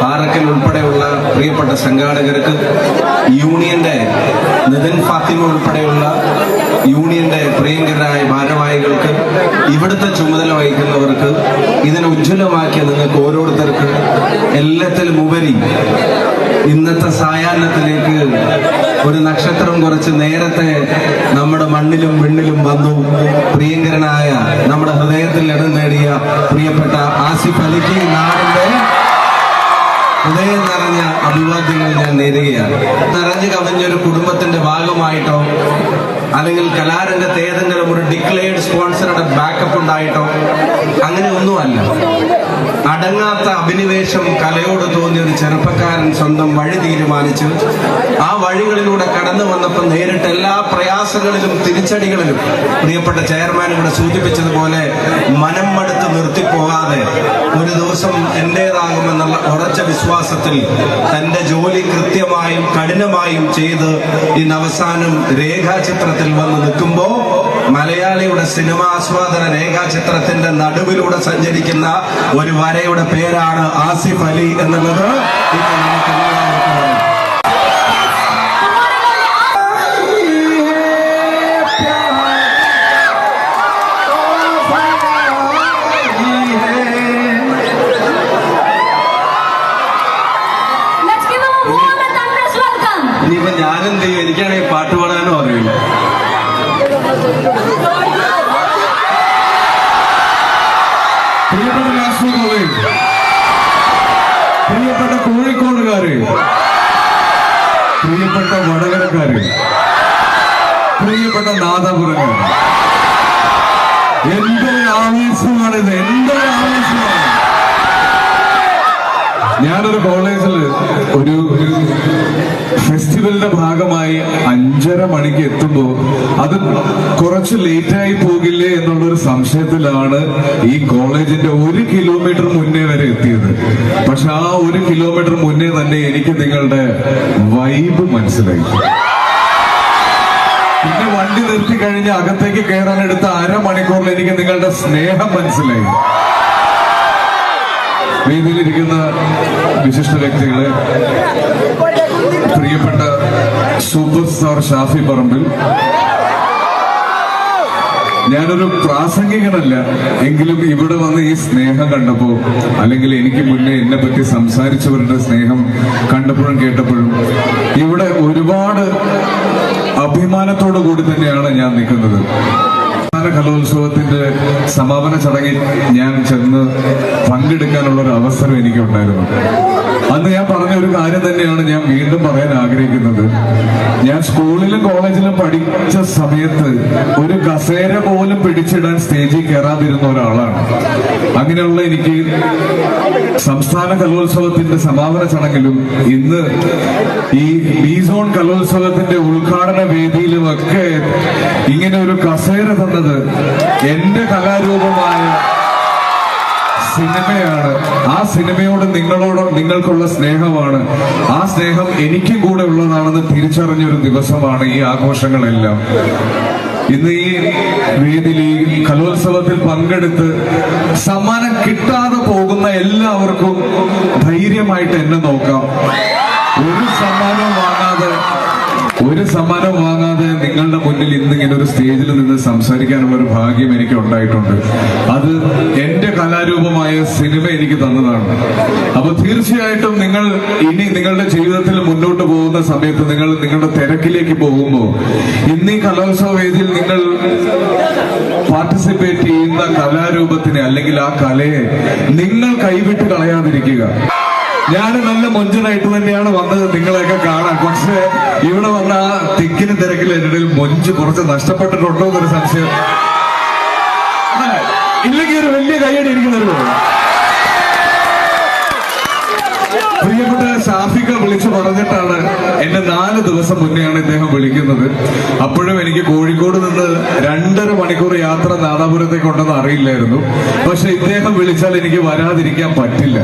പാറക്കൽ ഉൾപ്പെടെയുള്ള പ്രിയപ്പെട്ട സംഘാടകർക്ക് യൂണിയന്റെ നിതിൻ ഫാത്തിമ ഉൾപ്പെടെയുള്ള യൂണിയന്റെ പ്രിയങ്കരായ ഭാരവാഹികൾക്ക് ഇവിടുത്തെ ചുമതല വഹിക്കുന്നവർക്ക് ഇതിനെ ഉജ്ജ്വലമാക്കിയ നിങ്ങൾക്ക് ഓരോരുത്തർക്ക് എല്ലാത്തിലും ഉപരി ഇന്നത്തെ സായാഹ്നത്തിലേക്ക് ഒരു നക്ഷത്രം കുറച്ച് നേരത്തെ നമ്മുടെ മണ്ണിലും വെണ്ണിലും വന്നു. പ്രിയങ്കരനായ നമ്മുടെ ഹൃദയത്തിൽ ഇടം നേടിയ പ്രിയപ്പെട്ട ആസിഫ് അലിക്ക് നാടിന്റെ ഹൃദയം നിറഞ്ഞ അഭിവാദ്യങ്ങൾ ഞാൻ നേരുകയാണ്. നിറഞ്ഞു കവിഞ്ഞൊരു കുടുംബത്തിന്റെ ഭാഗമായിട്ടോ അല്ലെങ്കിൽ കലാരംഗത്ത് ഏതെങ്കിലും ഒരു ഡിക്ലെയർഡ് സ്പോൺസറുടെ ബാക്കപ്പ് ഉണ്ടായിട്ടോ അങ്ങനെ ഒന്നുമല്ല. അടങ്ങാത്ത അഭിനിവേശം കലയോട് തോന്നിയ ഒരു ചെറുപ്പക്കാരൻ സ്വന്തം വഴി തീരുമാനിച്ചു. ആ വഴികളിലൂടെ കടന്നു വന്നപ്പോൾ നേരിട്ട് എല്ലാ പ്രയാസങ്ങളിലും തിരിച്ചടികളിലും പ്രിയപ്പെട്ട ചെയർമാൻ ഇവിടെ സൂചിപ്പിച്ചതുപോലെ മനം ദിവസം എന്റേതാകുമെന്നുള്ള ഉറച്ച വിശ്വാസത്തിൽ തന്റെ ജോലി കൃത്യമായും കഠിനമായും ചെയ്ത് ഇന്ന് അവസാനം രേഖാചിത്രത്തിൽ വന്ന് നിൽക്കുമ്പോൾ മലയാളിയുടെ സിനിമാസ്വാദന രേഖാചിത്രത്തിന്റെ നടുവിലൂടെ സഞ്ചരിക്കുന്ന ഒരു വരയുടെ പേരാണ് ആസിഫ് അലി എന്നുള്ളത്. ഞാനെന്ത് ചെയ്യും എനിക്കാണെങ്കിൽ പാട്ട് പാടാനും അറിയില്ല. പ്രിയപ്പെട്ട രാഷ്ട്രീയങ്ങളെ പ്രിയപ്പെട്ട കോഴിക്കോടുകാര് പ്രിയപ്പെട്ട വടകരക്കാര് പ്രിയപ്പെട്ട നാദാപുരക്കാര് എന്തൊരു ആവേശമാണിത് എന്തൊരു ആവേശമാണ്. ഞാനൊരു കോളേജിൽ ഒരു ഫെസ്റ്റിവലിന്റെ ഭാഗമായി അഞ്ചര മണിക്ക് എത്തുമ്പോൾ അത് കുറച്ച് ലേറ്റായി പോകില്ലേ എന്നുള്ളൊരു സംശയത്തിലാണ് ഈ കോളേജിന്റെ ഒരു കിലോമീറ്റർ മുന്നേ വരെ എത്തിയത്. പക്ഷെ ആ ഒരു കിലോമീറ്റർ മുന്നേ തന്നെ എനിക്ക് നിങ്ങളുടെ വൈബ് മനസ്സിലായി. പിന്നെ വണ്ടി നിർത്തി കഴിഞ്ഞ് അകത്തേക്ക് കയറാൻ എടുത്ത അരമണിക്കൂറിൽ എനിക്ക് നിങ്ങളുടെ സ്നേഹം മനസ്സിലായി. വേദിയിലിരിക്കുന്ന വിശിഷ്ട വ്യക്തികളെ പ്രിയപ്പെട്ട സൂപ്പർ സ്റ്റാർ ഷാഫി പറമ്പിൽ. ഞാനൊരു പ്രാസംഗികനല്ല എങ്കിലും ഇവിടെ വന്ന് ഈ സ്നേഹം കണ്ടപ്പോ അല്ലെങ്കിൽ എനിക്ക് മുന്നേ എന്നെ പറ്റി സംസാരിച്ചവരുടെ സ്നേഹം കണ്ടപ്പോഴും കേട്ടപ്പോഴും ഇവിടെ ഒരുപാട് അഭിമാനത്തോടു കൂടി തന്നെയാണ് ഞാൻ നിൽക്കുന്നത്. സംസ്ഥാന കലോത്സവത്തിന്റെ സമാപന ചടങ്ങിൽ ഞാൻ ചെന്ന് പങ്കെടുക്കാനുള്ള ഒരു അവസരം എനിക്കുണ്ടായിരുന്നു. അന്ന് ഞാൻ പറഞ്ഞ ഒരു കാര്യം തന്നെയാണ് ഞാൻ വീണ്ടും പറയാൻ ആഗ്രഹിക്കുന്നത്. ഞാൻ സ്കൂളിലും കോളേജിലും പഠിച്ച സമയത്ത് ഒരു കസേര പോലും പിടിച്ചിടാൻ സ്റ്റേജിൽ കയറാതിരുന്ന ഒരാളാണ്. അങ്ങനെയുള്ള എനിക്ക് സംസ്ഥാന കലോത്സവത്തിന്റെ സമാപന ചടങ്ങിലും ഇന്ന് ഈ ബി സോൺ കലോത്സവത്തിന്റെ ഉദ്ഘാടന വേദിയിലും ഒക്കെ ഇങ്ങനെ ഒരു കസേര തന്നത് എന്റെ കലാരൂപമായ സിനിമയാണ്. ആ സിനിമയോട് നിങ്ങളോട് നിങ്ങൾക്കുള്ള സ്നേഹമാണ്. ആ സ്നേഹം എനിക്കും കൂടെ ഉള്ളതാണെന്ന് തിരിച്ചറിഞ്ഞ ഒരു ദിവസമാണ് ഈ ആഘോഷങ്ങളെല്ലാം. ഇന്ന് ഈ വേദിയിൽ കലോത്സവത്തിൽ പങ്കെടുത്ത് സമ്മാനം കിട്ടാതെ പോകുന്ന എല്ലാവർക്കും ധൈര്യമായിട്ട് എന്നെ നോക്കാം. ഒരു സമ്മാനവും വാങ്ങാതെ ഒരു സമ്മാനം വാങ്ങാതെ മുന്നിൽ ഇന്ന് ഇങ്ങനെ ഒരു സ്റ്റേജിൽ നിന്ന് സംസാരിക്കാനുള്ള ഒരു ഭാഗ്യം എനിക്ക് ഉണ്ടായിട്ടുണ്ട്. അത് എന്റെ കലാരൂപമായ സിനിമ എനിക്ക് തന്നതാണ്. അപ്പൊ തീർച്ചയായിട്ടും നിങ്ങൾ ഇനി നിങ്ങളുടെ ജീവിതത്തിൽ മുന്നോട്ട് പോകുന്ന സമയത്ത് നിങ്ങൾ നിങ്ങളുടെ തിരക്കിലേക്ക് പോകുമ്പോൾ ഇന്ന് ഈ കലോത്സവ വേദിയിൽ നിങ്ങൾ പാർട്ടിസിപ്പേറ്റ് ചെയ്യുന്ന കലാരൂപത്തിനെ അല്ലെങ്കിൽ ആ കലയെ നിങ്ങൾ കൈവിട്ട് കളയാതിരിക്കുക. ഞാൻ നല്ല മൊഞ്ചനായിട്ട് തന്നെയാണ് വന്നത്. നിങ്ങളെയൊക്കെ കാണാൻ. പക്ഷേ ഇവിടെ വന്ന ആ തിക്കിന് തിരക്കിൽ എന്റെ മൊഞ്ച് കുറച്ച് നഷ്ടപ്പെട്ടിട്ടുണ്ടോ എന്നൊരു സംശയം. ഇല്ലെങ്കിൽ ഒരു വലിയ കൈയടി തരുമോ? പ്രിയപ്പെട്ട ഷാഫിക്ക വിളിച്ചു പറഞ്ഞിട്ടാണ് എന്നെ നാല് ദിവസം മുന്നെയാണ് ഇദ്ദേഹം വിളിക്കുന്നത്. അപ്പോഴും എനിക്ക് കോഴിക്കോട് നിന്ന് രണ്ടര മണിക്കൂർ യാത്ര നാദാപുരത്തേക്കുണ്ടെന്ന് അറിയില്ലായിരുന്നു. പക്ഷെ ഇദ്ദേഹം വിളിച്ചാൽ എനിക്ക് വരാതിരിക്കാൻ പറ്റില്ല.